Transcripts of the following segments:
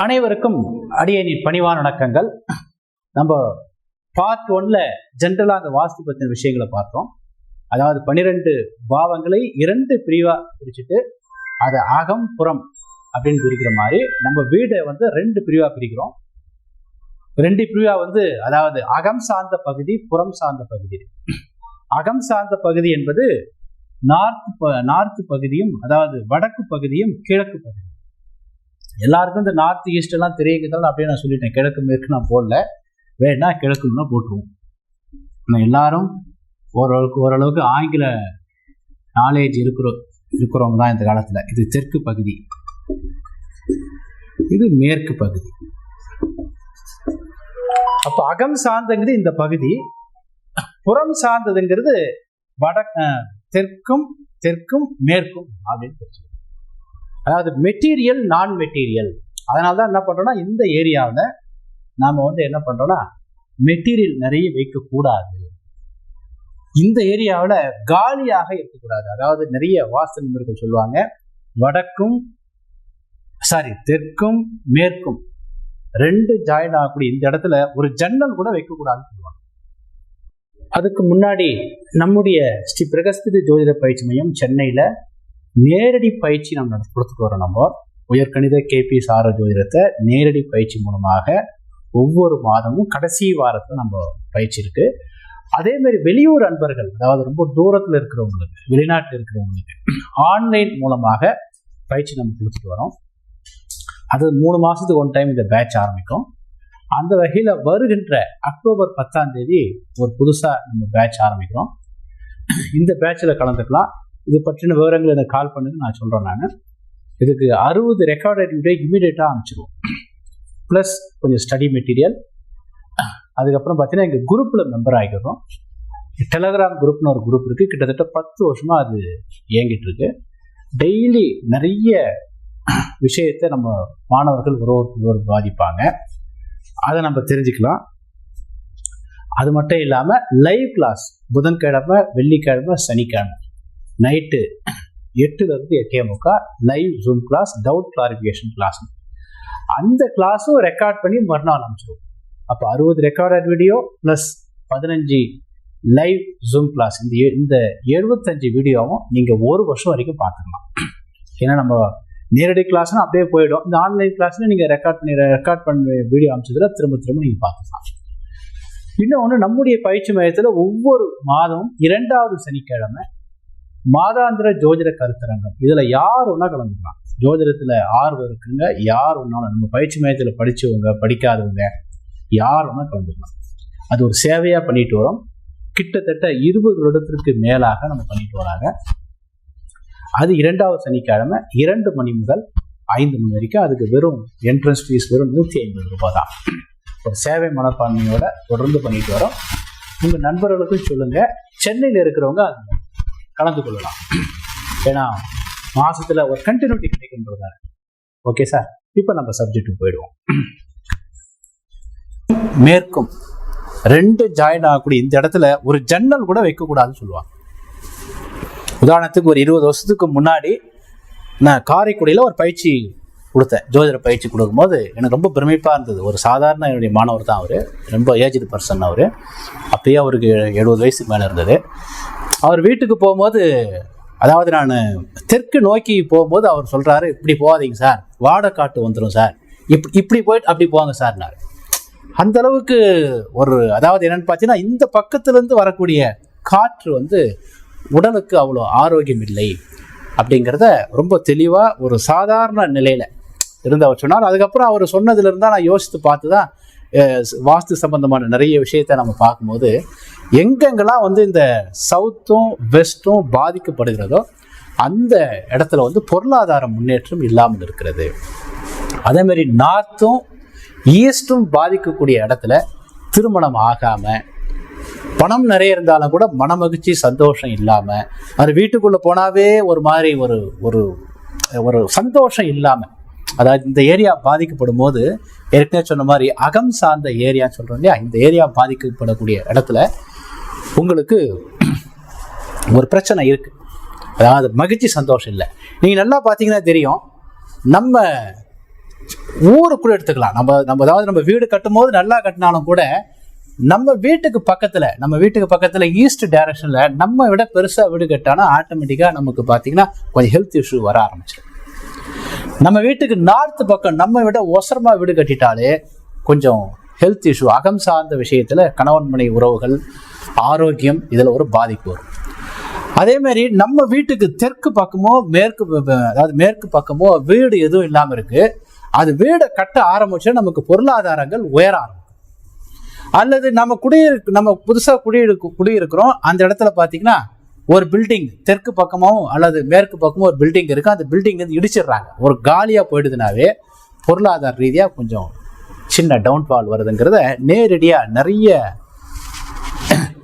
அனைவருக்கும் அடியனின் பணிவான வணக்கங்கள். நம்ம பார்ட் ஒன்ல ஜென்ரலாக அந்த வாஸ்து பத்தின விஷயங்களை பார்த்தோம். அதாவது பனிரெண்டு பாவங்களை இரண்டு பிரிவா பிரிச்சுட்டு அதை அகம் புறம் அப்படின்னு பிரிக்கிற மாதிரி நம்ம வீடை வந்து ரெண்டு பிரிவா பிரிக்கிறோம். ரெண்டு பிரிவா வந்து அதாவது அகம் சார்ந்த பகுதி புறம் சார்ந்த பகுதி. அகம் சார்ந்த பகுதி என்பது நார்த் ப- நார்த் பகுதியும் அதாவது வடக்கு பகுதியும் கிழக்கு பகுதி எல்லாருக்கும் இந்த நார்த் ஈஸ்ட் எல்லாம் தெரியுங்கிறதால அப்படியே நான் சொல்லிட்டேன். கிழக்கு மேற்கு நான் போடல. வேணா கிழக்குன்னா போட்டுருவோம். ஆனால் எல்லாரும் ஓரளவுக்கு ஓரளவுக்கு ஆங்கில நாலேஜ் இருக்கிறோம் இருக்கிறவங்க தான் இந்த காலத்தில். இது தெற்கு பகுதி. இது மேற்கு பகுதி. அப்போ அகம் சார்ந்தங்கிறது இந்த பகுதி. புறம் சார்ந்ததுங்கிறது வட தெற்கும் தெற்கும் மேற்கும் அப்படின்னு அதாவது மெட்டீரியல் நான் மெட்டீரியல் அதனால தான் என்ன பண்ணுறோன்னா இந்த ஏரியாவில் நாம் வந்து என்ன பண்ணுறோன்னா மெட்டீரியல் நிறைய வைக்கக்கூடாது. இந்த ஏரியாவில் காலியாக இருக்கக்கூடாது. அதாவது நிறைய வாசல் நிபுணர்கள் சொல்லுவாங்க வடக்கும் சாரி தெற்கும் மேற்கும். ரெண்டு ஜாயின் ஆகக்கூடிய இந்த இடத்துல ஒரு ஜன்னல் கூட வைக்கக்கூடாதுன்னு சொல்லுவாங்க. அதுக்கு முன்னாடி நம்முடைய ஸ்ரீ பிரகஸ்பதி ஜோதிட பயிற்சி மையம் சென்னையில் நேரடி பயிற்சி நம்ம கொடுத்துட்டு வரோம் நம்ம. உயர்கணித கேபி சார ஜோதிடத்தை நேரடி பயிற்சி மூலமாக ஒவ்வொரு மாதமும் கடைசி வாரத்தில் நம்ம பயிற்சி இருக்கு. அதே மாதிரி வெளியூர் அன்பர்கள் அதாவது ரொம்ப தூரத்தில் இருக்கிறவங்களுக்கு வெளிநாட்டில் இருக்கிறவங்களுக்கு ஆன்லைன் மூலமாக பயிற்சி நம்ம கொடுத்துட்டு வரோம். அது மூணு மாதத்துக்கு ஒன் டைம் இந்த பேட்ச் ஆரம்பிக்கும். அந்த வகையில் வருகின்ற அக்டோபர் பத்தாம் தேதி ஒரு புதுசாக நம்ம பேட்ச் ஆரம்பிக்கிறோம். இந்த பேட்சில் கலந்துக்கலாம். இது பற்றின விவரங்கள் எனக்கு கால் பண்ணுங்க நான் சொல்கிறேன் நான். இதுக்கு அறுபது ரெக்கார்டட் வீடியோ இமீடியட்டாக அனுப்பிச்சிடுவோம் ப்ளஸ் கொஞ்சம் ஸ்டடி மெட்டீரியல் அதுக்கப்புறம் பார்த்தீங்கன்னா எங்கள் குரூப்பில் மெம்பர் ஆகிக்கிறோம் டெலகிராம் குரூப்னு ஒரு குரூப் இருக்குது கிட்டத்தட்ட பத்து வருஷமாக அது இயங்கிட்டு இருக்கு. டெய்லி நிறைய விஷயத்தை நம்ம மாணவர்கள் ஒருவருக்கு ஒருவர் பாதிப்பாங்க. அதை நம்ம தெரிஞ்சுக்கலாம். அது மட்டும் இல்லாமல் லைவ் கிளாஸ் புதன்கிழமை வெள்ளிக்கிழமை சனிக்கிழமை. நைட்டு எட்டுலேருந்து எட்டே முக்கா live zoom class doubt clarification class அந்த கிளாஸும் ரெக்கார்ட் பண்ணி மறுநாள் அனுப்பிச்சிடுவோம் அப்போ அறுபது ரெக்கார்டட் வீடியோ ப்ளஸ் பதினஞ்சு லைவ் ஜூம் கிளாஸ் இந்த இந்த எழுபத்தஞ்சு வீடியோவும் நீங்கள் ஒரு வருஷம் வரைக்கும் பார்த்துக்கலாம். ஏன்னா நம்ம நேரடி கிளாஸ்னால் அப்படியே போயிடும். இந்த ஆன்லைன் கிளாஸ்ல நீங்கள் ரெக்கார்ட் பண்ணி ரெக்கார்ட் பண்ண வீடியோ அமைச்சதில் திரும்ப திரும்ப நீங்கள் பார்த்துக்கலாம். இன்னொன்று நம்முடைய பயிற்சி மையத்தில் ஒவ்வொரு மாதமும் இரண்டாவது சனிக்கிழமை மாதாந்திர ஜோதிட கருத்தரங்கம். இதுல யார் ஒன்றா கலந்துக்கலாம். ஜோதிடத்துல ஆர்வம் இருக்குங்க. யார் ஒன்றாலும் நம்ம பயிற்சி மையத்தில் படிச்சவங்க படிக்காதவங்க யார் ஒன்றா கலந்துக்கலாம். அது ஒரு சேவையா பண்ணிட்டு வரோம். கிட்டத்தட்ட இருபது வருடத்திற்கு மேலாக நம்ம பண்ணிட்டு வராங்க. அது இரண்டாவது சனிக்கிழமை இரண்டு மணி முதல் ஐந்து மணி வரைக்கும் அதுக்கு வெறும் என்ட்ரன்ஸ் ஃபீஸ் வெறும் நூற்றி ஐம்பது ரூபாய் தான். ஒரு சேவை மனப்பான்மையோட தொடர்ந்து பண்ணிட்டு வரோம். உங்க நண்பர்களுக்கும் சொல்லுங்க. சென்னையில் இருக்கிறவங்க அது கலந்து கொள்ளலாம். ஏன்னா மாசத்துல ஒரு கண்டினியூட்டி கிடைக்கின்றதால ஓகே சார் இப்போ நம்ம சப்ஜெக்ட்டுக்கு போயிடுவோம். மேற்கும். ரெண்டு ஜாயின் ஆகக்கூடிய இந்த இடத்துல ஒரு ஜன்னல் கூட வைக்கக்கூடாதுன்னு சொல்லுவாங்க. உதாரணத்துக்கு ஒரு இருபது வருஷத்துக்கு முன்னாடி நான் காரைக்குடியில் ஒரு பயிற்சி கொடுத்தேன். ஜோதிட பயிற்சி கொடுக்கும்போது எனக்கு ரொம்ப பிரமிப்பாக இருந்தது. ஒரு சாதாரண என்னுடைய மாணவர் தான் அவர். ரொம்ப ஏஜ்டு பர்சன் அவர். அப்பயே அவருக்கு எழுபது வயசுக்கு மேலே இருந்தது. அவர் வீட்டுக்கு போகும்போது அதாவது நான் தெற்கு நோக்கி போகும்போது அவர் சொல்கிறாரு இப்படி போகாதீங்க சார். வாடைக்காட்டு வந்துடும் சார். இப்படி இப்படி போயிட்டு அப்படி போங்க சார்னார் அந்த அளவுக்கு ஒரு அதாவது என்னன்னு பார்த்தீங்கன்னா இந்த பக்கத்துலேருந்து வரக்கூடிய காற்று வந்து உடலுக்கு அவ்வளோ ஆரோக்கியம் இல்லை அப்படிங்கிறத ரொம்ப தெளிவாக ஒரு சாதாரண நிலையில் இருந்து அவர் சொன்னார். அதுக்கப்புறம் அவர் சொன்னதுலேருந்து நான் யோசித்து பார்த்து தான் வாஸ்து சம்பந்தமான நிறைய விஷயத்தை நம்ம பார்க்கும்போது எங்கெங்கெல்லாம் வந்து இந்த சவுத்தும் வெஸ்ட்டும் பாதிக்கப்படுகிறதோ அந்த இடத்துல வந்து பொருளாதார முன்னேற்றம் இல்லாமல் இருக்கிறது. அதே மாதிரி நார்த்தும் ஈஸ்டும் பாதிக்கக்கூடிய இடத்துல திருமணம் ஆகாமல் பணம் நிறைய இருந்தாலும் கூட மனமகிழ்ச்சி சந்தோஷம் இல்லாமல் அது வீட்டுக்குள்ளே போனாவே ஒரு மாதிரி ஒரு ஒரு ஒரு சந்தோஷம் இல்லாமல் அதாவது இந்த ஏரியா பாதிக்கப்படும் போது ஏற்கனவே சொன்ன மாதிரி அகம் சார்ந்த ஏரியான்னு சொல்கிறோம் இல்லையா? இந்த ஏரியா பாதிக்கப்படக்கூடிய இடத்துல உங்களுக்கு ஒரு பிரச்சனை இருக்குது அதாவது மகிழ்ச்சி சந்தோஷம் இல்லை. நீங்கள் நல்லா பார்த்தீங்கன்னா தெரியும். நம்ம ஊருக்குள்ளே எடுத்துக்கலாம். நம்ம நம்ம அதாவது நம்ம வீடு கட்டும் போது நல்லா கட்டினாலும் கூட நம்ம வீட்டுக்கு பக்கத்தில் நம்ம வீட்டுக்கு பக்கத்தில் ஈஸ்ட் டைரக்ஷனில் நம்ம விட பெருசாக வீடு கட்டானா ஆட்டோமேட்டிக்காக நமக்கு பார்த்தீங்கன்னா கொஞ்சம் ஹெல்த் இஷ்யூ வர ஆரம்பிச்சிடும். நம்ம வீட்டுக்கு நார்த்து பக்கம் நம்ம விட ஒசரமா வீடு கட்டிட்டாலே கொஞ்சம் ஹெல்த் இஷ்யூ அகம் சார்ந்த விஷயத்துல கணவன் மனை உறவுகள் ஆரோக்கியம் இதுல ஒரு பாதிப்பு வரும். அதே மாதிரி நம்ம வீட்டுக்கு தெற்கு பக்கமோ மேற்கு அதாவது மேற்கு பக்கமோ வீடு எதுவும் இல்லாம இருக்கு. அது வீடை கட்ட ஆரம்பிச்சா நமக்கு பொருளாதாரங்கள் உயர ஆரம்பிக்கும். அல்லது நம்ம குடியிருக்கு நம்ம புதுசா குடியிருக்கு குடியிருக்கிறோம். அந்த இடத்துல பாத்தீங்கன்னா ஒரு பில்டிங் தெற்கு பக்கமாவும் அல்லது மேற்கு பக்கமும் ஒரு பில்டிங் இருக்கு. அந்த பில்டிங் வந்து இடிச்சிடுறாங்க. ஒரு காலியாக போயிடுதுனாவே பொருளாதார ரீதியாக கொஞ்சம் சின்ன டவுன்ஃபால் வருதுங்கிறத நேரடியாக நிறைய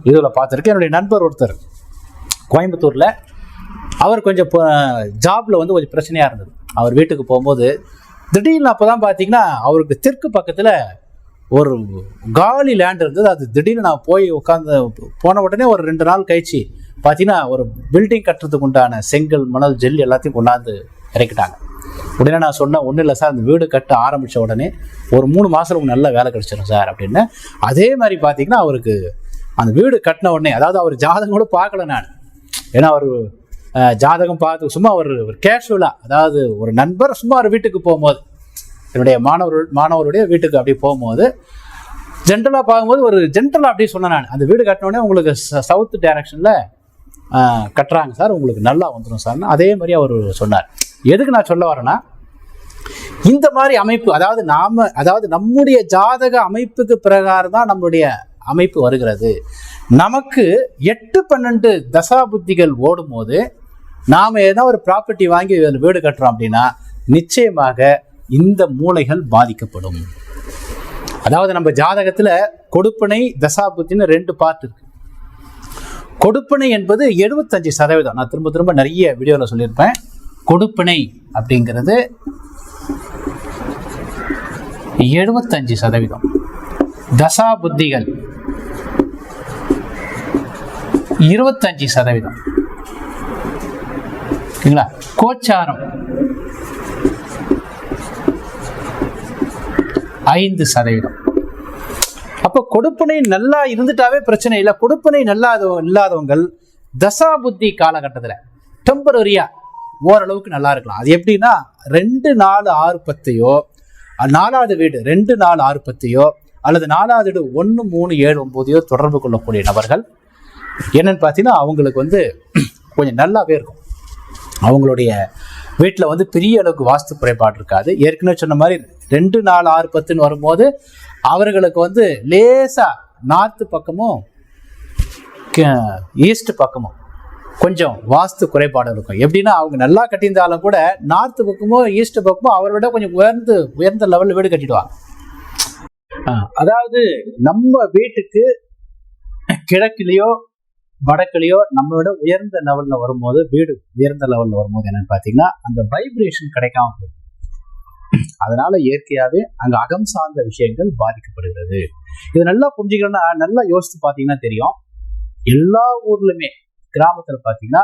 இதில் பார்த்துருக்கேன். என்னுடைய நண்பர் ஒருத்தர் கோயம்புத்தூரில் அவர் கொஞ்சம் ஜாப்ல வந்து கொஞ்சம் பிரச்சனையாக இருந்தது. அவர் வீட்டுக்கு போகும்போது திடீர்னு அப்போ தான் பார்த்தீங்கன்னா அவருக்கு தெற்கு பக்கத்தில் ஒரு காலி லேண்ட் இருந்தது. அது திடீர்னு நான் போய் உட்காந்து போன உடனே ஒரு ரெண்டு நாள் கழிச்சு பார்த்தீங்கன்னா ஒரு பில்டிங் கட்டுறதுக்கு உண்டான செங்கல் மணல் ஜெல் எல்லாத்தையும் கொண்டாந்து இறக்கிட்டாங்க. உடனே நான் சொன்னேன் ஒன்றும் இல்லை சார் அந்த வீடு கட்ட ஆரம்பித்த உடனே ஒரு மூணு மாதம் உங்களுக்கு நல்ல வேலை கிடச்சிடும் சார் அப்படின்னு. அதே மாதிரி பார்த்தீங்கன்னா அவருக்கு அந்த வீடு கட்டின உடனே அதாவது அவர் ஜாதகம் கூட பார்க்கல நான். ஏன்னா அவர் ஜாதகம் பார்த்து சும்மா ஒரு ஒரு கேஷுவலாக அதாவது ஒரு நண்பர் சும்மா ஒரு வீட்டுக்கு போகும்போது என்னுடைய மாணவர் மாணவருடைய வீட்டுக்கு அப்படியே போகும்போது ஜென்ரலாக பார்க்கும்போது ஒரு ஜென்ரலாக அப்படியே சொன்னேன் நான். அந்த வீடு கட்டினோடனே உங்களுக்கு சவுத் டைரக்ஷனில் கட்டுறாங்க சார். உங்களுக்கு நல்லா வந்துடும் சார்னு அதே மாதிரி அவர் சொன்னார். எதுக்கு நான் சொல்ல வரேன்னா இந்த மாதிரி அமைப்பு அதாவது நாம அதாவது நம்முடைய ஜாதக அமைப்புக்கு பிரகாரம் தான் நம்மளுடைய அமைப்பு வருகிறது. நமக்கு எட்டு பன்னெண்டு தசா புத்திகள் ஓடும்போது நாம் ஏதோ ஒரு ப்ராப்பர்ட்டி வாங்கி வீடு கட்டுறோம் அப்படின்னா நிச்சயமாக இந்த மூளைகள் பாதிக்கப்படும். அதாவது நம்ம ஜாதகத்தில் கொடுப்பனை தசாபுத்தின்னு ரெண்டு பார்ட் இருக்கு. கொடுப்பனை என்பது எழுபத்தஞ்சு சதவீதம். நான் திரும்ப திரும்ப நிறைய வீடியோவில் சொல்லியிருப்பேன். கொடுப்பனை அப்படிங்கிறது எழுபத்தஞ்சு சதவீதம். தசா புத்திகள் இருபத்தஞ்சு சதவீதம். ஓகேங்களா கோச்சாரம் ஐந்து சதவீதம். அப்போ கொடுப்பனை நல்லா இருந்துட்டாவே பிரச்சனை இல்லை. கொடுப்பனை நல்லா இல்லாதவங்கள் தசா புத்தி காலகட்டத்தில் டெம்பரரியா ஓரளவுக்கு நல்லா இருக்கலாம். அது எப்படின்னா ரெண்டு நாலு ஆறு பத்தையோ நாலாவது வீடு ரெண்டு நாலு ஆறு பத்தையோ அல்லது நாலாவது வீடு ஒன்று மூணு ஏழு ஒம்போதையோ தொடர்பு கொள்ளக்கூடிய நபர்கள் என்னன்னு பார்த்தீங்கன்னா அவங்களுக்கு வந்து கொஞ்சம் நல்லாவே இருக்கும். அவங்களுடைய வீட்டில் வந்து பெரிய அளவுக்கு வாஸ்து குறைபாடு இருக்காது. ஏற்கனவே சொன்ன மாதிரி ரெண்டு நாலு ஆறு பத்துன்னு வரும்போது அவர்களுக்கு வந்து லேசாக நார்த்து பக்கமும் ஈஸ்ட் பக்கமும் கொஞ்சம் வாஸ்து குறைபாடு இருக்கும். எப்படின்னா அவங்க நல்லா கட்டியிருந்தாலும் கூட நார்த்து பக்கமோ ஈஸ்ட் பக்கமோ அவரை விட கொஞ்சம் உயர்ந்து உயர்ந்த லெவலில் வீடு கட்டிடுவாங்க. அதாவது நம்ம வீட்டுக்கு கிழக்கிலேயோ வடக்குலையோ நம்ம விட உயர்ந்த லெவல்ல வரும்போது வீடு உயர்ந்த லெவல்ல வரும்போது என்னன்னு பாத்தீங்கன்னா அந்த வைப்ரேஷன் கிடைக்காம போகும் அதனால இயற்கையாவே அங்க அகம் சார்ந்த விஷயங்கள் பாதிக்கப்படுகிறது. இது நல்லா புரிஞ்சுக்கணும்னா நல்லா யோசித்து பாத்தீங்கன்னா தெரியும். எல்லா ஊர்லயுமே கிராமத்துல பாத்தீங்கன்னா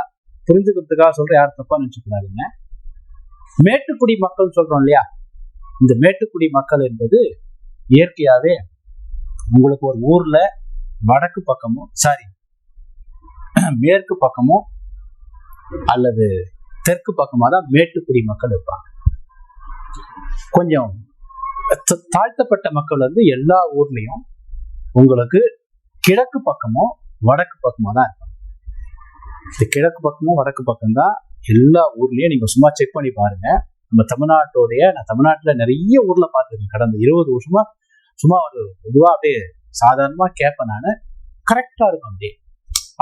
புரிஞ்சுக்கிறதுக்காக சொல்ற யாரும் தப்பா நினைச்சுக்கூடாதுங்க மேட்டுக்குடி மக்கள் சொல்றோம் இல்லையா? இந்த மேட்டுக்குடி மக்கள் என்பது இயற்கையாவே உங்களுக்கு ஒரு ஊர்ல வடக்கு பக்கமும் சாரி மேற்கு பக்கமோ அல்லது தெற்கு பக்கமா தான் மேட்டுக்குடி மக்கள் இருப்பாங்க. கொஞ்சம் தாழ்த்தப்பட்ட மக்கள் வந்து எல்லா ஊர்லேயும் உங்களுக்கு கிழக்கு பக்கமோ வடக்கு பக்கமோ தான் இருப்பாங்க. இந்த கிழக்கு பக்கமும் வடக்கு பக்கம் தான் எல்லா ஊர்லேயும் நீங்க சும்மா செக் பண்ணி பாருங்க. நம்ம தமிழ்நாட்டோடைய நான் தமிழ்நாட்டில் நிறைய ஊரில் பார்த்துருக்கேன். கடந்த இருபது வருஷமா சும்மா ஒரு பொதுவாக அப்படியே சாதாரணமாக கேட்பேன் நான். கரெக்டாக இருக்கும் அப்படியே.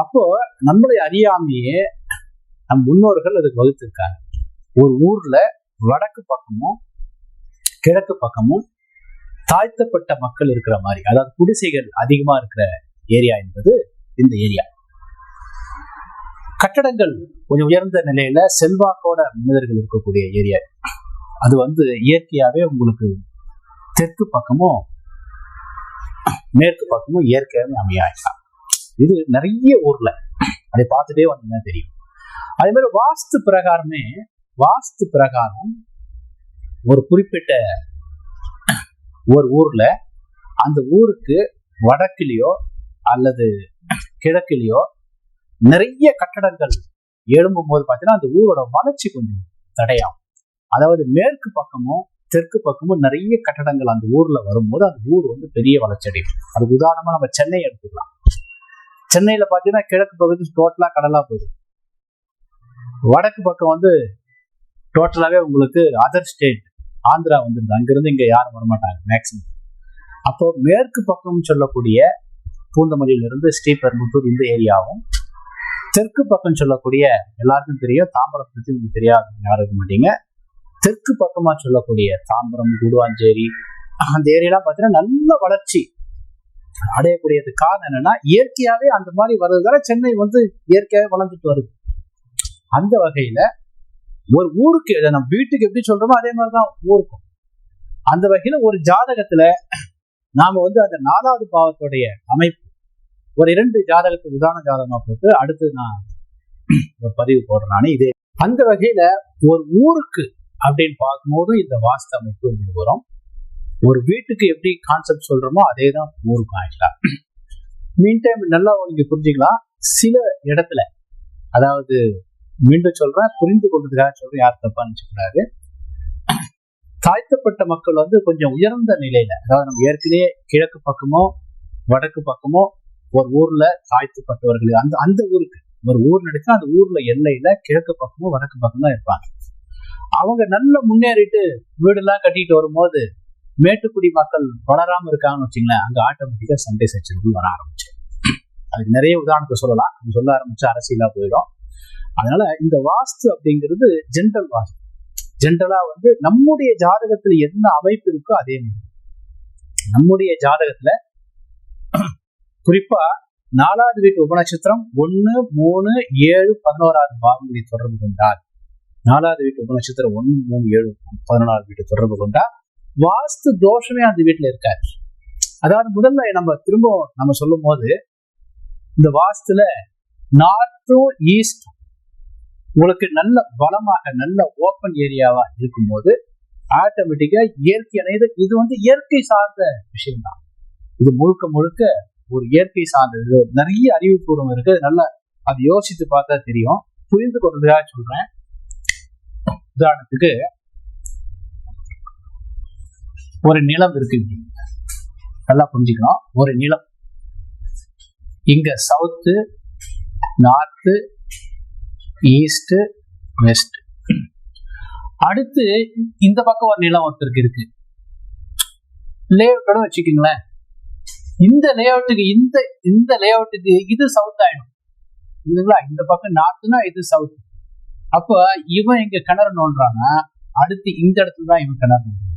அப்போ நம்மளை அறியாமையே நம் முன்னோர்கள் அதுக்கு வகுத்திருக்காங்க. ஒரு ஊர்ல வடக்கு பக்கமும் கிழக்கு பக்கமும் தாழ்த்தப்பட்ட மக்கள் இருக்கிற மாதிரி அதாவது குடிசைகள் அதிகமா இருக்கிற ஏரியா என்பது இந்த ஏரியா. கட்டடங்கள் கொஞ்சம் உயர்ந்த நிலையில செல்வாக்கோட மனிதர்கள் இருக்கக்கூடிய ஏரியா. அது வந்து இயற்கையாவே உங்களுக்கு தெற்கு பக்கமும் மேற்கு பக்கமும் இயற்கையாவே அமையாயிக்கலாம் இது நிறைய ஊர்ல. அதை பார்த்துட்டே வந்தீங்கன்னா தெரியும். அதே மாதிரி வாஸ்து பிரகாரமே வாஸ்து பிரகாரம் ஒரு குறிப்பிட்ட ஒரு ஊர்ல அந்த ஊருக்கு வடக்கிலேயோ அல்லது கிழக்கிலேயோ நிறைய கட்டடங்கள் எழும்பும் போது பார்த்தீங்கன்னா அந்த ஊரோட வளர்ச்சி கொஞ்சம் தடையாகும். அதாவது மேற்கு பக்கமும் தெற்கு பக்கமும் நிறைய கட்டடங்கள் அந்த ஊர்ல வரும்போது அந்த ஊர் வந்து பெரிய வளர்ச்சி அடையும். அதுக்கு உதாரணமா நம்ம சென்னை எடுத்துக்கலாம். சென்னையில பாத்தீங்கன்னா கிழக்கு பகுதி டோட்டலா கடலா போகுது. வடக்கு பக்கம் வந்து டோட்டலாவே உங்களுக்கு அதர் ஸ்டேட் ஆந்திரா வந்துருது அங்கிருந்து இங்க யாரும் வரமாட்டாங்க மேக்சிமம் அப்போ மேற்கு பக்கம் சொல்லக்கூடிய பூந்தமல்லியிலிருந்து ஸ்ரீபெரும்புத்தூர் இந்த ஏரியாவும் தெற்கு பக்கம் சொல்லக்கூடிய எல்லாருக்கும் தெரியும் தாம்பரம் பத்தி உங்களுக்கு தெரியாது யாரும் இருக்க மாட்டீங்க. தெற்கு பக்கமா சொல்லக்கூடிய தாம்பரம் குடுவாஞ்சேரி அந்த ஏரியாலாம் பார்த்தீங்கன்னா நல்ல வளர்ச்சி. அடையக்கூடியது காரணம் என்னன்னா இயற்கையாவே அந்த மாதிரி வர்றதுனால சென்னை வந்து இயற்கையாவே வளர்ந்துட்டு வருது. அந்த வகையில ஒரு ஊருக்கு இதை நம்ம வீட்டுக்கு எப்படி சொல்றோமோ அதே மாதிரிதான் ஊருக்கும். அந்த வகையில ஒரு ஜாதகத்துல நாம வந்து அந்த நாலாவது பாவத்துடைய அமைப்பு ஒரு இரண்டு ஜாதகத்தை உதாரண ஜாதகமா போட்டு அடுத்து நான் ஒரு பதிவு போடுறேன். நானே இதே. அந்த வகையில ஒரு ஊருக்கு அப்படின்னு பார்க்கும்போது இந்த வாஸ்து அமைப்பு வரும் ஒரு வீட்டுக்கு எப்படி கான்செப்ட் சொல்றோமோ அதே தான் ஊருக்கும் ஆக்சுவலா மீன் டைம் நல்லா நீங்க புரிஞ்சுக்கலாம். சில இடத்துல அதாவது மீண்டும் சொல்றேன் புரிந்து கொண்டதுக்காக சொல்றேன் யார் தப்பா நினைச்சுக்கூடாது. தாழ்த்தப்பட்ட மக்கள் வந்து கொஞ்சம் உயர்ந்த நிலையில அதாவது நம்ம ஏற்கனவே கிழக்கு பக்கமோ வடக்கு பக்கமோ ஒரு ஊர்ல தாழ்த்தப்பட்டவர்கள் அந்த அந்த ஊருக்கு ஒரு ஊர் எடுத்தா அந்த ஊர்ல எல்லையில கிழக்கு பக்கமும் வடக்கு பக்கம் தான் இருப்பாங்க. அவங்க நல்ல முன்னேறிட்டு வீடெல்லாம் கட்டிட்டு வரும்போது மேட்டுக்குடி மக்கள் வளராம இருக்காங்கன்னு வச்சுங்களேன் அங்க ஆட்டோமேட்டிக்கா சண்டை சச்சரவுகள் வர ஆரம்பிச்சு அதுக்கு நிறைய உதாரணத்தை சொல்லலாம். அது சொல்ல ஆரம்பிச்சு அரசியலா போயிடும். அதனால இந்த வாஸ்து அப்படிங்கிறது ஜென்ரல் வாஸ்து. ஜென்ரலா வந்து நம்முடைய ஜாதகத்துல என்ன அமைப்பு இருக்கோ அதே மாதிரி. நம்முடைய ஜாதகத்துல குறிப்பா நாலாவது வீட்டு உபநட்சத்திரம் ஒன்னு மூணு ஏழு பதினோராவது பாவங்களை தொடர்பு கொண்டால். நாலாவது வீட்டு உபநட்சத்திரம் ஒன்று மூணு ஏழு பதினோராவது வீட்டு தொடர்பு கொண்டால் வாஸ்து தோஷமே அந்த வீட்டுல இருக்காது. அதாவது முதல்ல நம்ம திரும்ப நம்ம சொல்லும் போது இந்த வாஸ்துல நார்த்தும் ஈஸ்டும் உங்களுக்கு நல்ல பலமாக நல்ல ஓப்பன் ஏரியாவா இருக்கும்போது ஆட்டோமேட்டிக்கா இயற்கை இது இது வந்து இயற்கை சார்ந்த விஷயம்தான். இது முழுக்க முழுக்க ஒரு இயற்கை சார்ந்தது. நிறைய அறிவுபூர்வம் இருக்கு. நல்லா அதை யோசித்து பார்த்தா தெரியும். புரிந்து கொள்றதுக்காக சொல்றேன். உதாரணத்துக்கு ஒரு நிலம் இருக்கு நல்லா புரிஞ்சுக்கணும். ஒரு நிலம். இங்க சவுத்து நார்த்து ஈஸ்ட் வெஸ்ட் அடுத்து இந்த பக்கம் ஒரு நிலம் ஒருத்தருக்கு இருக்கு. லேஅவுட்டோட வச்சுக்கோங்களேன். இந்த லேஅவுட்டுக்கு இந்த இந்த லேஅவுட்டுக்கு இது சவுத் ஆயிடும். இல்லைங்களா இந்த பக்கம் நார்த்துனா இது சவுத் அப்ப இவன் இங்க கிணறு நோண்டுறான்னா அடுத்து இந்த இடத்துல தான் இவன் கிணறு நோண்டு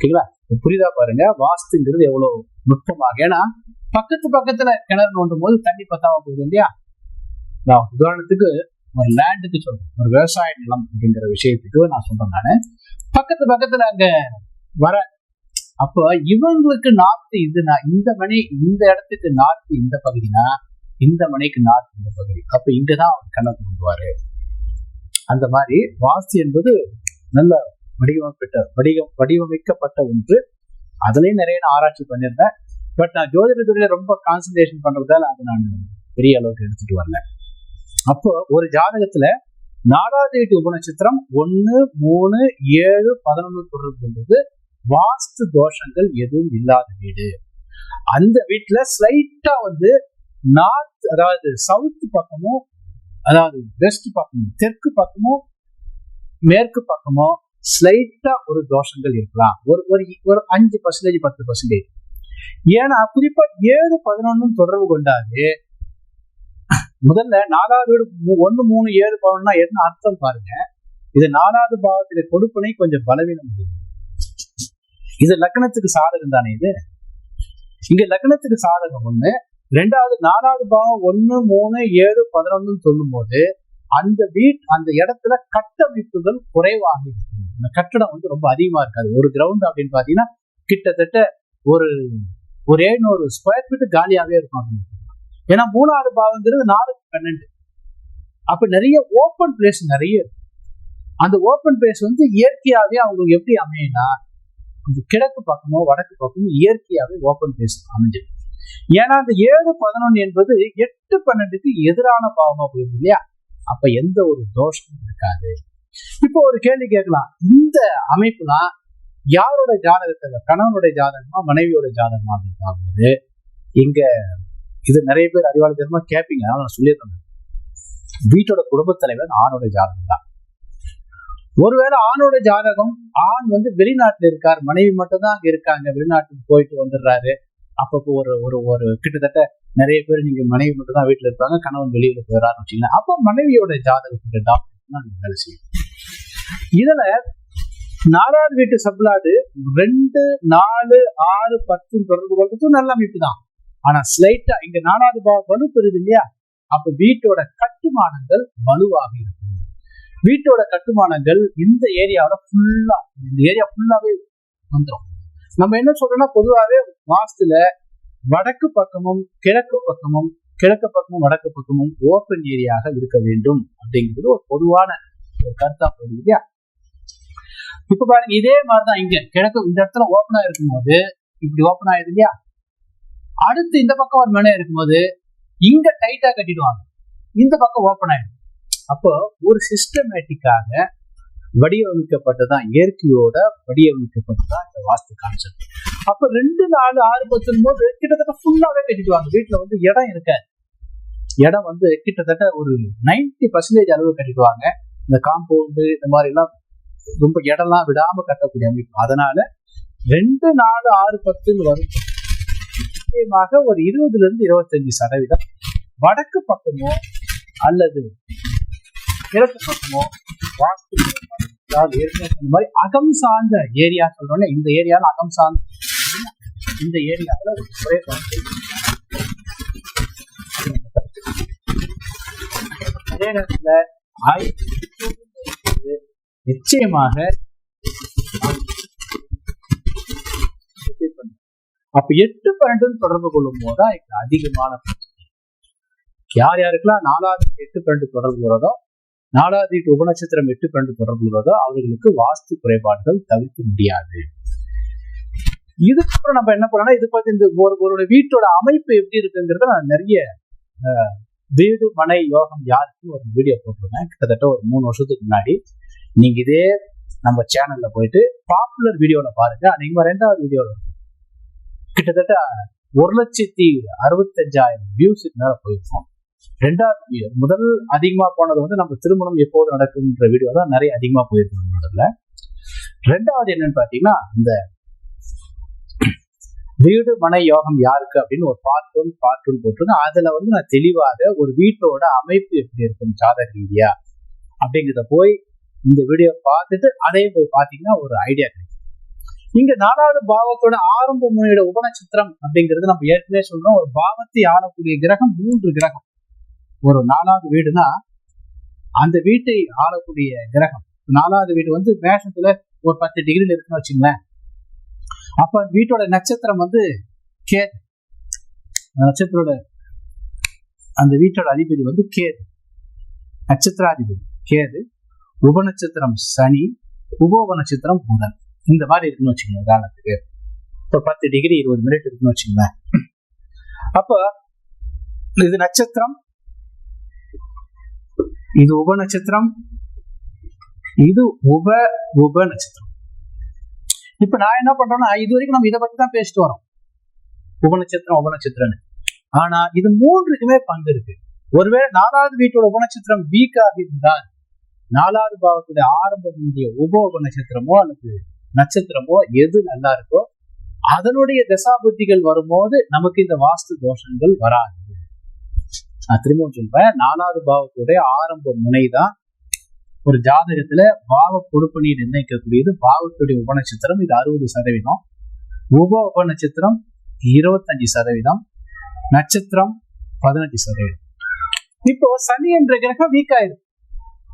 ஓகேங்களா? புரியுதா பாருங்க? வாஸ்துங்கிறது எவ்வளவு நுட்பமாக. ஏன்னா பக்கத்து பக்கத்துல கிணறு நோண்டும் போது தண்ணி பத்தாம போகுது இல்லையா? நான் உதாரணத்துக்கு ஒரு லேண்டுக்கு சொல்றேன். ஒரு விவசாய நிலம் அப்படிங்கிற விஷயத்துக்கு நான் சொல்றேன் நானு. பக்கத்து பக்கத்துல அங்க வர அப்போ இவங்களுக்கு நார்த்து இதுனா இந்த மனை இந்த இடத்துக்கு நார்த்து இந்த பகுதினா இந்த மனைக்கு நார்த்து இந்த பகுதி. அப்ப இங்கதான் அவர் கணக்கு கொண்டுவாரு அந்த மாதிரி வாஸ்து என்பது நல்ல வடிவமைப்பட்ட வடிவம் வடிவமைக்கப்பட்ட ஒன்று. அதுலயும் நிறைய நான் ஆராய்ச்சி பண்ணியிருந்தேன். பட் நான் ஜோதிடத்துறையில ரொம்ப கான்சன்ட்ரேஷன் பண்றதால அது நான் பெரிய அளவுக்கு எடுத்துட்டு வரல. அப்போ ஒரு ஜாதகத்துல நாலாவது வீட்டு உபநட்சத்திரம் ஒன்னு மூணு ஏழு பதினொன்று தொடர்பு கொண்டது வாஸ்து தோஷங்கள் எதுவும் இல்லாத வீடு. அந்த வீட்டுல ஸ்லைட்டா வந்து நார்த் அதாவது சவுத் பக்கமும் அதாவது வெஸ்ட் பக்கமும் தெற்கு பக்கமும் மேற்கு பக்கமும் ஸ்லைட்டா ஒரு தோஷங்கள் இருக்கலாம். ஒரு ஒரு ஒரு அஞ்சு பர்சன்டேஜ் பத்து பர்சன்டேஜ் ஏன்னா குறிப்பா ஏழு பதினொன்னு தொடர்பு கொண்டாது முதல்ல நாலாவது வீடு ஒன்னு மூணு ஏழு பதினொன்னா என்ன அர்த்தம் பாருங்க. இது நாலாவது பாவத்தில கொடுப்பனை கொஞ்சம் பலவீனம் இது லக்னத்துக்கு சாதகம் தானே இது? இங்க லக்னத்துக்கு சாதகம் ஒண்ணு. ரெண்டாவது நாலாவது பாவம் ஒன்னு மூணு ஏழு பதினொன்னு சொல்லும் போது அந்த வீட் அந்த இடத்துல கட்டமைப்புகள் குறைவாக இருக்கும். இந்த கட்டடம் வந்து ரொம்ப அதிகமா இருக்காது. ஒரு கிரவுண்ட் அப்படின்னு பாத்தீங்கன்னா கிட்டத்தட்ட ஒரு ஒரு எழுநூறு ஸ்கொயர் ஃபீட் காலியாவே இருக்கும் ஏன்னா மூணாவது பாவங்கிறது நாலு பன்னெண்டு. அப்ப நிறைய ஓப்பன் பிளேஸ் நிறைய இருக்கு. அந்த ஓப்பன் பிளேஸ் வந்து இயற்கையாவே அவங்களுக்கு எப்படி அமையினா அந்த கிழக்கு பக்கமோ வடக்கு பக்கமோ இயற்கையாவே ஓப்பன் பிளேஸ் அமைஞ்சது ஏன்னா அந்த ஏழு பதினொன்னு என்பது எட்டு பன்னெண்டுக்கு எதிரான பாவமா போயிருது இல்லையா? அப்ப எந்த ஒரு தோஷமும் இருக்காது. இப்போ ஒரு கேள்வி கேட்கலாம். இந்த அமைப்புலாம் யாரோட ஜாதகத்துல கணவனுடைய ஜாதகமா மனைவியோட ஜாதகமா அப்படின்னு பார்க்கும்போது இங்க இது நிறைய பேர் அறிவாளத்தனமா கேட்பீங்க அதனால நான் சொல்லியிருந்தேன் வீட்டோட குடும்பத் தலைவர் ஆணோட ஜாதகம் தான். ஒருவேளை ஆணோட ஜாதகம் ஆண் வந்து வெளிநாட்டுல இருக்கார். மனைவி மட்டும்தான் அங்க இருக்காங்க. வெளிநாட்டுக்கு போயிட்டு வந்துடுறாரு. அப்பப்போ ஒரு ஒரு ஒரு கிட்டத்தட்ட நிறைய பேர் நீங்க மனைவி மட்டும் தான் வீட்டுல இருப்பாங்க. கணவன் வெளியில போயிடறாருன்னு வச்சுக்கலாம் அப்போ மனைவியோட ஜாதகத்துக்கு டாக்டர் தான் நீங்க வேலை செய்யும் இதுல நாலாவது வீட்டு சப்ளாடு ரெண்டு நாலு ஆறு பத்து தொடர்பு கொள்றதும் நல்ல அமைப்பு தான். ஆனா ஸ்லைட்டா இங்க நாலாவது பாவம் வலு பெறுது இல்லையா? அப்ப வீட்டோட கட்டுமானங்கள் வலுவாக இருக்கும். வீட்டோட கட்டுமானங்கள் இந்த ஏரியாவோட ஃபுல்லா இந்த ஏரியா ஃபுல்லாவே வந்துடும் நம்ம என்ன சொல்றோம்னா பொதுவாகவே வாஸ்துல வடக்கு பக்கமும் கிழக்கு பக்கமும் கிழக்கு பக்கமும் வடக்கு பக்கமும் ஓப்பன் ஏரியாக இருக்க வேண்டும் அப்படிங்கிறது ஒரு பொதுவான ஒரு கருத்தா போகுது இல்லையா? இப்ப பாருங்க இதே மாதிரிதான் இங்க கிழக்கு இந்த இடத்துல ஓப்பனா இருக்கும்போது இப்படி ஓப்பன் ஆயிடுது இல்லையா? அடுத்து இந்த பக்கம் ஒரு மனை இருக்கும்போது இங்க டைட்டா கட்டிடுவாங்க. இந்த பக்கம் ஓப்பன் ஆயிடும். அப்போ ஒரு சிஸ்டமேட்டிக்காக வடிவமைக்கப்பட்டதான் இயற்கையோட வடிவமைக்கப்பட்டதான் இந்த வாஸ்து கான்செப்ட் அப்ப ரெண்டு நாலு ஆறு பத்தும் போது கிட்டத்தட்ட ஃபுல்லாவே கட்டிடுவாங்க. வீட்டுல வந்து இடம் இருக்காது. இடம் வந்து கிட்டத்தட்ட ஒரு நைன்டி பர்சன்டேஜ் அளவு கட்டிடுவாங்க. இந்த காம்பவுண்டு இந்த மாதிரி எல்லாம் ரொம்ப இடம்லாம் விடாம கட்டக்கூடிய அமைப்பு. அதனால ரெண்டு நாலு ஆறு பத்துன்னு வரும். நிச்சயமாக ஒரு இருபதுல இருந்து இருபத்தஞ்சு சதவீதம் வடக்கு பக்கமோ அல்லது கிழக்கு பக்கமோ வாஸ்து அதாவது ஏற்கனவே மாதிரி அகம் சார்ந்த ஏரியா சொல்றோம்னா இந்த ஏரியால அகம் சார்ந்த இந்த ஏரியாவில் ஒரு குறைபாடு அதே நேரத்தில் நிச்சயமாக அப்ப எட்டு பன்னெண்டு தொடர்பு கொள்ளும் போதுதான் இங்க அதிகமான பிரச்சனை. யார் யாருக்கெல்லாம் நாலாவது எட்டு பன்னெண்டு தொடர்பு உள்ளதோ நாலாவது வீட்டு உபநட்சத்திரம் எட்டு பன்னெண்டு தொடர்பு உள்ளதோ அவர்களுக்கு வாஸ்து குறைபாடுகள் தவிர்க்க முடியாது. இதுக்கப்புறம் நம்ம என்ன பண்ணோம்னா இது பத்தி இந்த ஒரு ஒரு வீட்டோட அமைப்பு எப்படி இருக்குங்கிறத நான் நிறைய வீடு மனை யோகம் யாருக்கும் ஒரு வீடியோ போட்டிருந்தேன்? கிட்டத்தட்ட ஒரு மூணு வருஷத்துக்கு முன்னாடி. நீங்க இதே நம்ம சேனல்ல போயிட்டு பாப்புலர் வீடியோல பாருங்க. அநேகமா ரெண்டாவது வீடியோல கிட்டத்தட்ட ஒரு லட்சத்தி அறுபத்தஞ்சாயிரம் வியூஸுக்கு மேல போயிருக்கோம். ரெண்டாவது வீடியோ முதல் அதிகமா போனது வந்து நம்ம திருமணம் எப்போது நடக்குன்ற வீடியோ தான் நிறைய அதிகமா போயிருக்கோம் முதல்ல ரெண்டாவது என்னன்னு பாத்தீங்கன்னா இந்த வீடு மன யோகம் யாருக்கு அப்படின்னு ஒரு பார்ட் ஒன் பார்ட் ஒன் போட்டிருக்கேன் அதுல வந்து நான் தெளிவாக ஒரு வீட்டோட அமைப்பு எப்படி இருக்கும் ஜாதக ரீதியா அப்படிங்கிறத போய் இந்த வீடியோ பார்த்துட்டு அதையும் போய் பார்த்தீங்கன்னா ஒரு ஐடியா கிடைக்கும். இங்க நாலாவது பாவத்தோட ஆரம்ப முனையோட உபநட்சத்திரம் அப்படிங்கிறது நம்ம ஏற்கனவே சொல்றோம் ஒரு பாவத்தை ஆளக்கூடிய கிரகம் மூன்று கிரகம். ஒரு நாலாவது வீடுனா அந்த வீட்டை ஆளக்கூடிய கிரகம். நாலாவது வீடு வந்து மேஷத்துல ஒரு பத்து டிகிரில இருக்குன்னு வச்சுங்களேன். அப்ப வீட்டோட நட்சத்திரம் வந்து கேது. நட்சத்திரோட அந்த வீட்டோட அதிபதி வந்து கேது. நட்சத்திராதிபதி கேது. உபநட்சத்திரம் சனி உபோப நட்சத்திரம் புதன். இந்த மாதிரி இருக்குன்னு வச்சுக்கோங்க உதாரணத்துக்கு. இப்போ பத்து டிகிரி இருபது மினிட் இருக்குன்னு வச்சுக்கோங்களேன். அப்ப இது நட்சத்திரம் இது உப நட்சத்திரம் இது உப உப நட்சத்திரம் இப்ப நான் என்ன பண்றேன்னா இது வரைக்கும் நம்ம இதை பத்தி தான் பேசிட்டு வரோம். உபநட்சத்திரம் நட்சத்திரம் ஆனா இது மூன்றுக்குமே பங்கு இருக்கு. ஒருவேளை நாலாவது வீட்டோட உபநட்சத்திரம் வீக்காக இருந்தால் நாலாவது பாவத்துடைய ஆரம்பத்தினுடைய உப உபநட்சத்திரமோ அல்லது நட்சத்திரமோ எது நல்லா இருக்கோ அதனுடைய தசாபுத்திகள் வரும்போது நமக்கு இந்த வாஸ்து தோஷங்கள் வராது. நான் திரும்பவும் சொல்றேன் நாலாவது பாவத்துடைய ஆரம்ப முனைதான் ஒரு ஜாதகத்துல பாவ கொடுப்பணி நிர்ணயிக்கக்கூடியது பாவத்துடைய உபநட்சத்திரம் இது அறுபது சதவீதம். உப உப நட்சத்திரம் இருபத்தஞ்சு சதவீதம். நட்சத்திரம் பதினஞ்சு சதவீதம். இப்போ சனி என்ற கிரகம் வீக் ஆயிடும்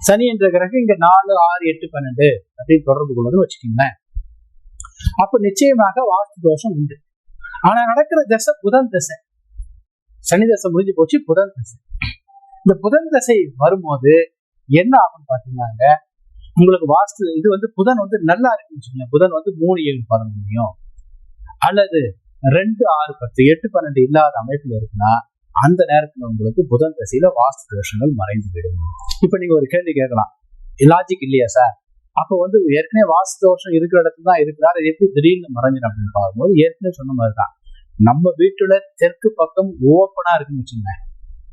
சனி என்ற கிரகம் இங்க நாலு ஆறு எட்டு பன்னெண்டு அப்படின்னு தொடர்பு கொள்வது வச்சுக்கோங்களேன். அப்ப நிச்சயமாக வாஸ்து தோஷம் உண்டு. ஆனா நடக்கிற தசை புதன் தசை. சனி தசை முடிஞ்சு போச்சு புதன் தசை. இந்த புதன் தசை வரும்போது என்ன ஆகும் பாத்தீங்கன்னாங்க உங்களுக்கு வாஸ்து இது வந்து புதன் வந்து நல்லா இருக்குன்னு வச்சுக்கோங்க புதன் வந்து மூணு ஏழு பதினொன்னையும் அல்லது ரெண்டு ஆறு பத்து எட்டு பன்னெண்டு இல்லாத அமைப்புல இருக்குன்னா அந்த நேரத்துல உங்களுக்கு புதன் தசையில வாஸ்து தோஷங்கள் மறைந்து விடும். இப்ப நீங்க ஒரு கேள்வி கேட்கலாம். லாஜிக் இல்லையா சார் அப்ப வந்து ஏற்கனவே வாஸ்து தோஷம் இருக்கிற இடத்துல தான் இருக்கிறார். எப்படி திடீர்னு மறைஞ்சிடும் அப்படின்னு பார்க்கும்போது ஏற்கனவே சொன்ன மாதிரி தான். நம்ம வீட்டுல தெற்கு பக்கம் ஓப்பனா இருக்குன்னு வச்சுக்கோங்க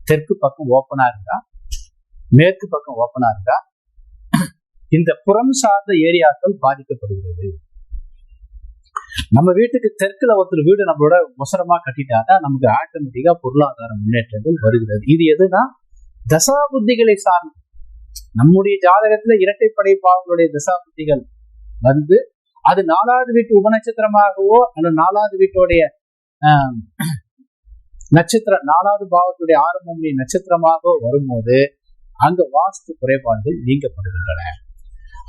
தெற்கு பக்கம் ஓப்பனா இருந்தா மேற்கு பக்கம் ஓப்பனா இருந்தா இந்த புறம் சார்ந்த ஏரியாக்கள் பாதிக்கப்படுகிறது. நம்ம வீட்டுக்கு தெற்குல ஒருத்தர் வீடு நம்மளோட முசரமா கட்டிட்டாதான் நமக்கு ஆட்டோமேட்டிக்கா பொருளாதார முன்னேற்றங்கள் வருகிறது. இது எதுனா தசாபுத்திகளை சார்ந்து. நம்முடைய ஜாதகத்துல இரட்டைப்படை பாவங்களுடைய தசாபுத்திகள் வந்து அது நாலாவது வீட்டு உபநட்சத்திரமாகவோ அந்த நாலாவது வீட்டுடைய நட்சத்திர நாலாவது பாவத்துடைய ஆரம்பமுடைய நட்சத்திரமாகவோ வரும்போது அங்க வாஸ்து குறைபாடுகள் நீங்கப்படுகின்றன.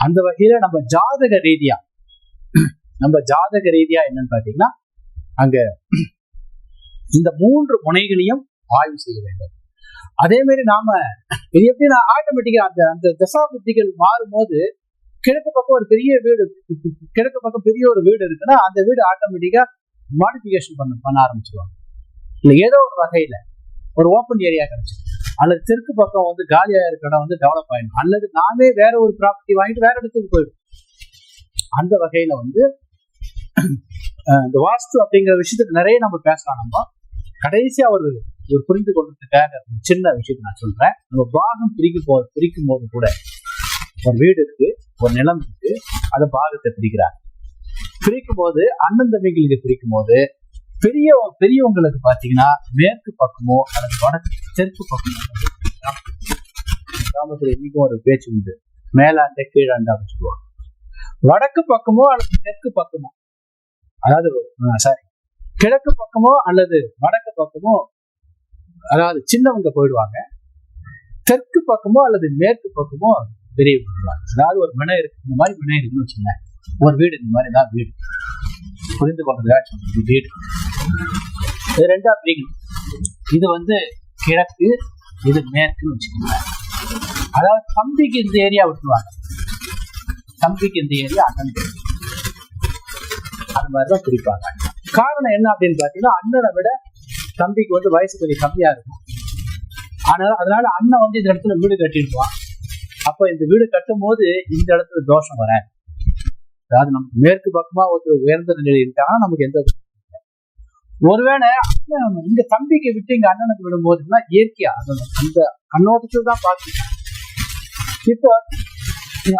அந்த வகையில நம்ம ஜாதக ரீதியா நம்ம ஜாதக ரீதியா என்னன்னு பாத்தீங்கன்னா அங்க இந்த மூன்று முனைகளையும் ஆய்வு செய்ய வேண்டும். அதே மாதிரி நாம இது எப்படின்னா ஆட்டோமேட்டிக்கா அந்த அந்த தசாபுத்திகள் மாறும்போது கிழக்கு பக்கம் ஒரு பெரிய வீடு கிழக்கு பக்கம் பெரிய ஒரு வீடு இருக்குன்னா அந்த வீடு ஆட்டோமேட்டிக்கா மாடிஃபிகேஷன் பண்ண பண்ண ஆரம்பிச்சிருவாங்க. இல்லை ஏதோ ஒரு வகையில ஒரு ஓப்பன் ஏரியா கிடைச்சிருக்கு. அல்லது தெற்கு பக்கம் வந்து காலியாக இருக்க இடம் வந்து டெவலப் ஆயிடும். அல்லது நாமே வேற ஒரு ப்ராப்பர்ட்டி வாங்கிட்டு வேற இடத்துக்கு போயிடும். அந்த வகையில வந்து இந்த வாஸ்து அப்படிங்கிற விஷயத்துக்கு நிறைய நம்ம பேசலாம். நம்ம கடைசியா ஒரு ஒரு புரிந்து கொள்றதுக்காக ஒரு சின்ன விஷயத்தை நான் சொல்றேன். நம்ம பாகம் பிரிக்க போ பிரிக்கும் போது கூட ஒரு வீடு இருக்கு ஒரு நிலம் இருக்கு அந்த பாகத்தை பிரிக்கிறாங்க பிரிக்கும் போது அண்ணன் தம்பிகளுக்கு பிரிக்கும் போது பெரிய பெரியவங்களுக்கு பாத்தீங்கன்னா மேற்கு பக்கமோ அல்லது வடக்கு தெற்கு பக்கமோ கிராமத்துல இன்னைக்கும் ஒரு பேச்சு உண்டு. மேலாண்ட கீழாண்ட அப்படின்னு சொல்லுவாங்க. வடக்கு பக்கமோ அல்லது தெற்கு பக்கமோ அதாவது சாரி கிழக்கு பக்கமோ அல்லது வடக்கு பக்கமோ அதாவது சின்னவங்க போயிடுவாங்க. தெற்கு பக்கமோ அல்லது மேற்கு பக்கமோ பெரியவங்க போயிடுவாங்க அதாவது ஒரு மினை இருக்கு இந்த மாதிரி மினை இருக்குன்னு வச்சுங்க ஒரு வீடு இந்த மாதிரி தான் வீடு. புரிந்து கொண்டதுக்காக வீடு. இது ரெண்டா பிரிக்கணும். இது வந்து கிழக்கு இது மேற்குன்னு வச்சுக்கோங்க அதாவது தம்பிக்கு இந்த ஏரியா விட்டுருவாங்க. தம்பிக்கு இந்த ஏரியா அண்ணனுக்கு அது மாதிரிதான் பிரிப்பாங்க. காரணம் என்ன அப்படின்னு பாத்தீங்கன்னா அண்ணனை விட தம்பிக்கு வந்து வயசு கொஞ்சம் கம்மியா இருக்கும். ஆனால் அதனால அண்ணன் வந்து இந்த இடத்துல வீடு கட்டிடுவான் அப்ப இந்த வீடு கட்டும் போது இந்த இடத்துல தோஷம் வராது. அதாவது நமக்கு மேற்கு பக்கமா ஒருத்தர் உயர்ந்த நிலையில் இருக்காங்கன்னா நமக்கு எந்த ஒருவேளை அண்ணன் இங்க தம்பிக்கு விட்டு இங்க அண்ணனுக்கு விடும் போதுலாம் இயற்கையா அது அந்த கண்ணோட்டத்தில் தான் பார்த்துக்கலாம் இப்போ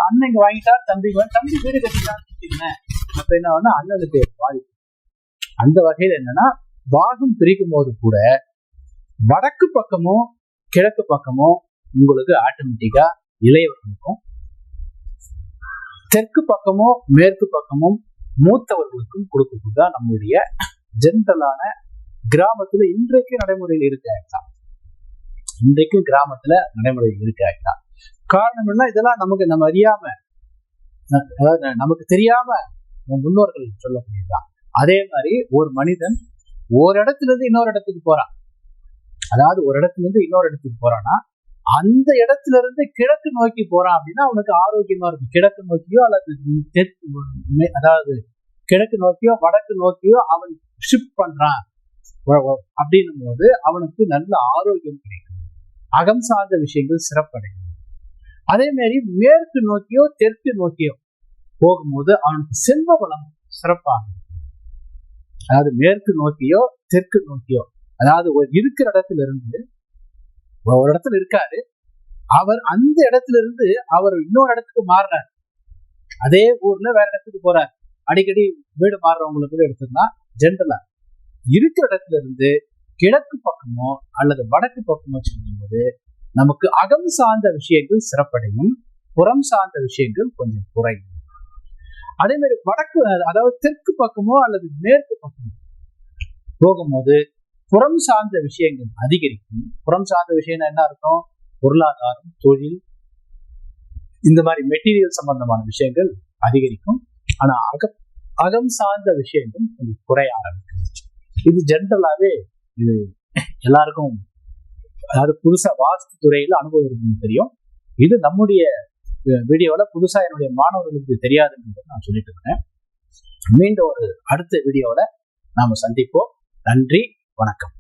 அண்ணன் இங்க வாங்கிட்டா தம்பி தம்பி வீடு கட்டிட்டான்னு அப்ப என்ன அண்ணனுக்கு பாதிப்பு. அந்த வகையில என்னன்னா பாகம் பிரிக்கும் போது கூட வடக்கு பக்கமும் கிழக்கு பக்கமும் உங்களுக்கு ஆட்டோமேட்டிக்கா இளையவர்களுக்கும் தெற்கு பக்கமும் மேற்கு பக்கமும் மூத்தவர்களுக்கும் கொடுக்கறது தான் நம்முடைய ஜென்ரலான கிராமத்துல இன்றைக்கு நடைமுறையில் இருக்க ஆக்டா இன்றைக்கும் கிராமத்துல நடைமுறையில் இருக்க ஆக்டா காரணம் என்ன? இதெல்லாம் நமக்கு நம்ம அறியாம அதாவது நமக்கு தெரியாம முன்னோர்கள் சொல்லக்கூடியதுதான். அதே மாதிரி ஒரு மனிதன் ஒரு இடத்துல இருந்து இன்னொரு இடத்துக்கு போறான். அதாவது ஒரு இடத்துல இருந்து இன்னொரு இடத்துக்கு போறான்னா அந்த இடத்துல இருந்து கிழக்கு நோக்கி போறான் அப்படின்னா அவனுக்கு ஆரோக்கியமா இருக்கும். கிழக்கு நோக்கியோ அல்லது தெற்கு அதாவது கிழக்கு நோக்கியோ வடக்கு நோக்கியோ அவன் ஷிஃப்ட் பண்றான். அப்படின்னும் போது அவனுக்கு நல்ல ஆரோக்கியம் கிடைக்கும். அகம் சார்ந்த விஷயங்கள் சிறப்படையும். அதே மாதிரி மேற்கு நோக்கியோ தெற்கு நோக்கியோ போகும்போது அவனுக்கு செல்வ வளம் சிறப்பாக அதாவது மேற்கு நோக்கியோ தெற்கு நோக்கியோ அதாவது ஒரு இருக்கிற இடத்துல இருந்து ஒரு இடத்துல இருக்காரு. அவர் அந்த இடத்துல இருந்து அவர் இன்னொரு இடத்துக்கு மாறுறார். அதே ஊர்ல வேற இடத்துக்கு போறாரு. அடிக்கடி வீடு மாறுறவங்களுக்கு எடுத்துருந்தான் ஜென்ரலா இருக்கிற இடத்துல இருந்து கிழக்கு பக்கமோ அல்லது வடக்கு பக்கமோ சொல்லும்போது நமக்கு அகம் சார்ந்த விஷயங்கள் சிறப்படையும் புறம் சார்ந்த விஷயங்கள் கொஞ்சம் குறையும். அதே மாதிரி வடக்கு அதாவது தெற்கு பக்கமோ அல்லது மேற்கு பக்கமோ போகும்போது புறம் சார்ந்த விஷயங்கள் அதிகரிக்கும். புறம் சார்ந்த விஷயம்னா என்ன அர்த்தம்? பொருளாதாரம் தொழில் இந்த மாதிரி மெட்டீரியல் சம்பந்தமான விஷயங்கள் அதிகரிக்கும். ஆனா அக அகம் சார்ந்த விஷயங்கள் கொஞ்சம் குறைய ஆரம்பிச்சிருச்சு. இது ஜென்ரலாவே இது எல்லாருக்கும் அதாவது புதுசா வாஸ்து துறையில அனுபவம் இருக்குன்னு தெரியும். இது நம்முடைய வீடியோவில் புதுசாக என்னுடைய மாணவர்களுக்கு தெரியாதுன்றது நான் சொல்லிட்டு இருக்கேன். மீண்டும் ஒரு அடுத்த வீடியோவில் நாம் சந்திப்போம். நன்றி வணக்கம்.